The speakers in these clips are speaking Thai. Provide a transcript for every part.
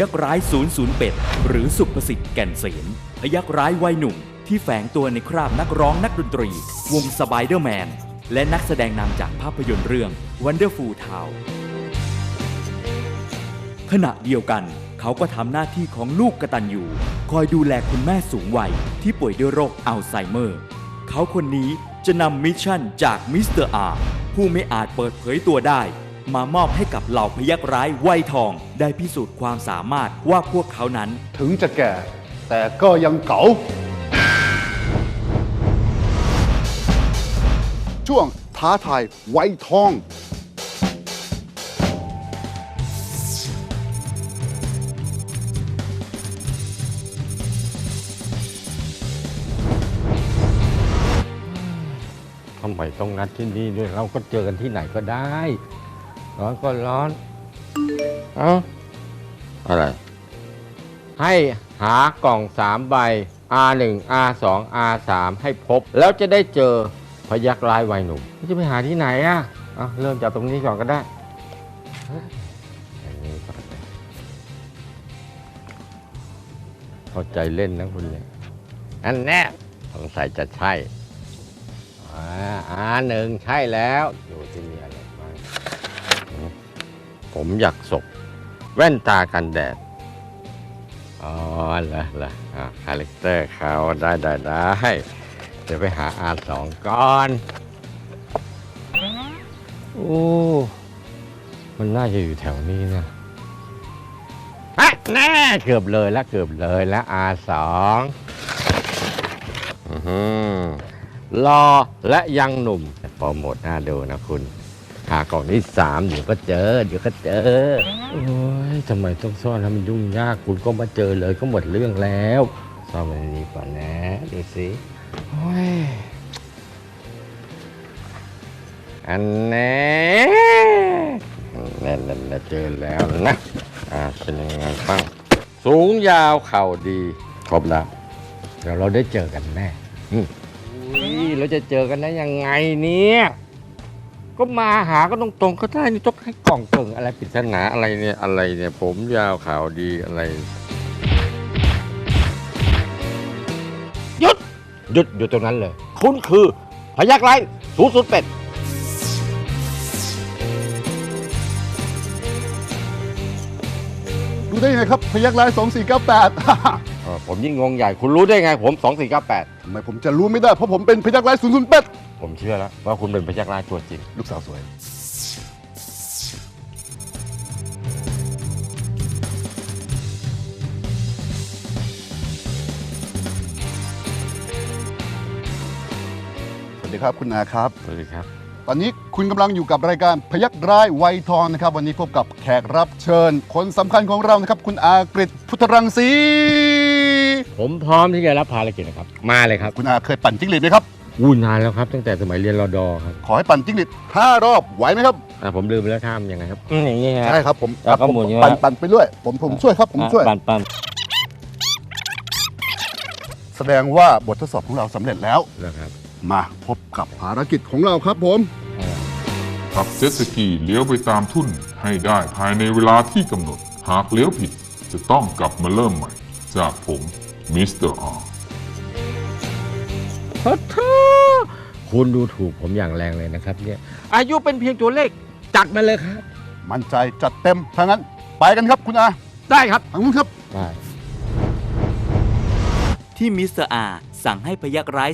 ยักร้ายศูนย์เป็ดหรือสุประสิทธิ์แก่นเสนพยักร้ายวัยหนุ่ม ที่แฝงตัวในคราบนักร้องนักดนตรี วงสไปเดอร์แมน และนักแสดงนำจากภาพยนตร์เรื่อง Wonderful Town ขณะเดียวกัน เขาก็ทำหน้าที่ของลูกกระตัญญูคอยดูแลคุณแม่สูงวัย ที่ป่วยด้วยโรคอัลไซเมอร์ เขาคนนี้จะนำมิชชั่นจากมิสเตอร์อาร์ผู้ไม่อาจเปิดเผยตัวได้ มามอบให้กับเหล่าพยักร้ายวัยทอง ได้พิสูจน์ความสามารถว่าพวกเขานั้น ถึงจะแก่ แต่ก็ยังเก๋าช่วงท้าทายไวทอง ทำไมต้องนัดที่นี่ด้วยเราก็เจอกันที่ไหนก็ได้ ร้อนก็ร้อน เอ้า อะไร ให้หากล่องสามใบ R1 R2 R3 ให้พบ แล้วจะได้เจอพยักร้ายวัยหนุ่มจะไปหาที่ไหนอะเอาเริ่มจากตรงนี้ก่อนก็ได้เฮ้ยอย่างนี้ก่อนเลยเข้าใจเล่นนะคุณเนี่ยอันแน่สงสัยจะใช่อ่าอ่าหนึ่งใช่แล้วดูที่มีอะไรบ้างอืม ผมอยากศก แว่นตากันแดด อ๋อเหรอเหรออ่าคาแรคเตอร์เขาได้ได้ได้เดี๋ยวไปหาอาสองก่อนโอ้มันน่าจะอยู่แถวนี้นะฮะแน่เกือบเลยแล้วเกือบเลยแล้วอาสองอือรอและยังหนุ่มโปรโมทหน้าดูนะคุณ หากล่องที่สามเดี๋ยวก็เจอ เดี๋ยวก็เจอ โอ้ยทำไมต้องซ่อนให้มันยุ่งยากคุณก็มาเจอเลยก็หมดเรื่องแล้วซ่อนไว้ในนี้ก่อนนะดูสิโอ้ยอันแน่นั่นนั่นนั่นเจอแล้วนะอ่าเป็นยังไงบ้างสูงยาวเข่าดีครบแล้วเดี๋ยวเราได้เจอกันแน่อืมอุ้ยเราจะเจอกันได้ยังไงเนี่ย ก็มาหาก็ตรงๆก็ได้นี่ต้องให้กล่องเกิ่งอะไรปริศนาอะไรเนี่ยอะไรเนี่ย ผมยาวขาวดีอะไรหยุดหยุดอยู่ตรงนั้นเลย คุณคือพยักไร้สูงสุดเป็ด ดูได้ยังไงครับ พยักร้าย2498 เออผมยิ่งงงใหญ่ คุณรู้ได้ไงผม 2498 ทำไมผมจะรู้ไม่ได้ เพราะผมเป็นพยักร้าย008 ผมเชื่อแล้วว่าคุณเป็นพยักไร้ตัวจริง ลูกสาวสวย สวัสดีครับคุณอาครับ สวัสดีครับ ตอนนี้คุณกำลังอยู่กับรายการพยักร้ายไวยทองนะครับ วันนี้พบกับแขกรับเชิญ คนสำคัญของเรานะครับ คุณอากฤษพุทธรังสีผมพร้อมที่จะรับภารกิจนะครับ มาเลยครับ คุณอาเคยปั่นจิ้งหรีดไหมครับ อู้นานแล้วครับ ตั้งแต่สมัยเรียนรอดอครับขอให้ปั่นจิ้งหรีด5รอบไหวไหมครับ อะผมลืมไปแล้วท่ามยังไงครับอืมอย่างนี้ฮะใช่ครับผมแล้วก็ผมหมุนอย่างนี้ปั่นนะปั่นไปเรื่อยผมผมช่วยครับผมช่วยปันปันแสดงว่าบททดสอบของเราสำเร็จแล้ว นะครับ มาพบกับภารกิจของเราครับผมเออขับเจ็ตสกีเลี้ยวไปตามทุ่นให้ได้ภายในเวลาที่กำหนด หากเลี้ยวผิดจะต้องกลับมาเริ่มใหม่ จากผมมิสเตอร์อา พระเธอคุณดูถูกผมอย่างแรงเลยนะครับเนี่ยอายุเป็นเพียงตัวเลขจัดมาเลยครับ มั่นใจจัดเต็มถ้างั้น ไปกันครับคุณอาได้ครับทางนู้นครับได้ที่มิสเตอร์อาสั่งให้พยักร้าย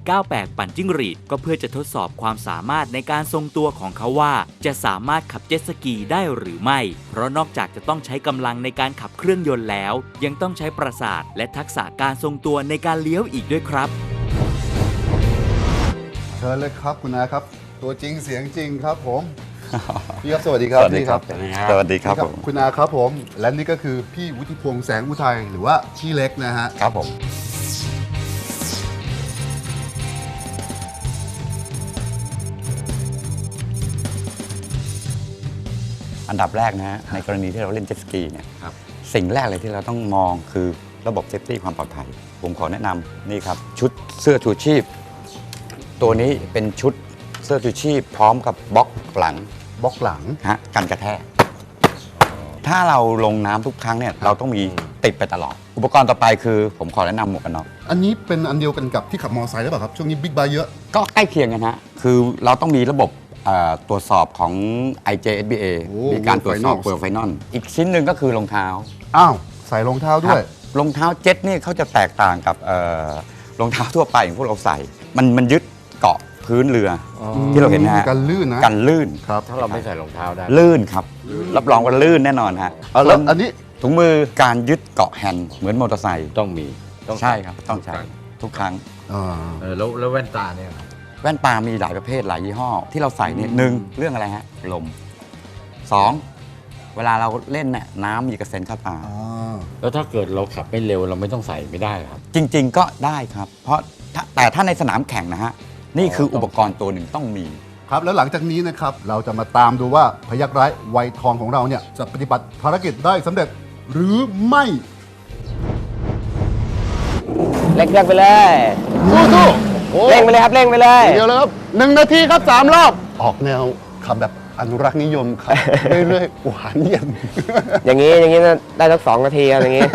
2498 ปั่นจิ้งหรีด ก็เพื่อจะทดสอบความสามารถในการทรงตัวของเขาว่า จะสามารถขับเจ็ตสกีได้หรือไม่ เพราะนอกจากจะต้องใช้กำลังในการขับเครื่องยนต์แล้ว ยังต้องใช้ประสาทและทักษะการทรงตัวในการเลี้ยวอีกด้วยครับ เชิญเลยครับคุณอาครับ ตัวจริงเสียงจริงครับผมพี่ครับสวัสดีครับสวัสดีครับพี่สวัสดีครับนี่ผมคุณอาครับผม และนี่ก็คือพี่วุฒิพงษ์แสงอุทัยหรือว่าชี่เล็กนะฮะครับผมอันดับแรกนะฮะในกรณีที่เราเล่นเจ็ตสกีเนี่ยครับสิ่งแรกเลยที่เราต้องมองคือระบบเซฟตี้ความปลอดภัย ผมขอแนะนำนี่ครับ ชุดเสื้อชูชีพ ตัวนี้เป็นชุดเสื้อชูชีพพร้อมกับบล็อกหลังบล็อกหลัง ฮะกันกระแทก ถ้าเราลงน้ำทุกครั้งเนี่ยเราต้องมีติดไปตลอด อุปกรณ์ต่อไปคือผมขอแนะนำหมวกกันน็อก อันนี้เป็นอันเดียวกันกับที่ขับมอเตอร์ไซค์หรือเปล่าครับ ช่วงนี้บิ๊กไบค์เยอะ ก็ใกล้เคียงกันฮะ คือเราต้องมีระบบเอ่อตรวจสอบของ IJSBA โอ้มีการตรวจสอบ World เปอร์ไฟนอลอีกชิ้นหนึ่งก็คือรองเท้าอ้าวใส่รองเท้าด้วย ครับรองเท้าเจ็ตนี่เขาจะแตกต่างกับเอ่อรองเท้าทั่วไปอย่างพวกเราใส่ มันมันยึด เกาะพื้นเรือที่เราเห็นนะฮะกันลื่นนะกันลื่นครับถ้าเราไม่ใส่รองเท้าได้ ลื่นครับ รับรองว่าลื่นแน่นอนฮะเอาแล้วอันนี้ถุงมือการยึดเกาะแฮนด์เหมือนมอเตอร์ไซค์ต้องมีต้องใช่ครับ ต้องใช้ทุกครั้งอ่าเออแล้วแล้วแว่นตาเนี่ยครับแว่นตามีหลายประเภทหลายยี่ห้อ ที่เราใส่เนี่ยหนึ่งเรื่องอะไรฮะลมสองเวลาเราเล่นเนี่ยน้ำมีกระเซ็นเข้าตาอ่าแล้วถ้าเกิดเราขับไม่เร็วเราไม่ต้องใส่ไม่ได้ครับ จริง ๆ ก็ได้ครับ เพราะถ้าแต่ถ้าในสนามแข่งนะฮะ นี่คืออุปกรณ์ตัวหนึ่งต้องมี ครับแล้วหลังจากนี้นะครับเราจะมาตามดูว่าพยักร้ายวัยทองของเราเนี่ยจะปฏิบัติภารกิจได้สำเร็จหรือไม่เร่งเครื่องไปเลยสู้ๆโอ้เร่งไปเลยครับเร่งไปเลยเดียวเลยครับหนึ่งนาทีครับสามรอบออกแนวคำแบบอนุรักษ์นิยมครับเรื่อยๆหวานเย็นอย่างนี้อย่างนี้นะได้สักสองนาทีครับอย่างนี้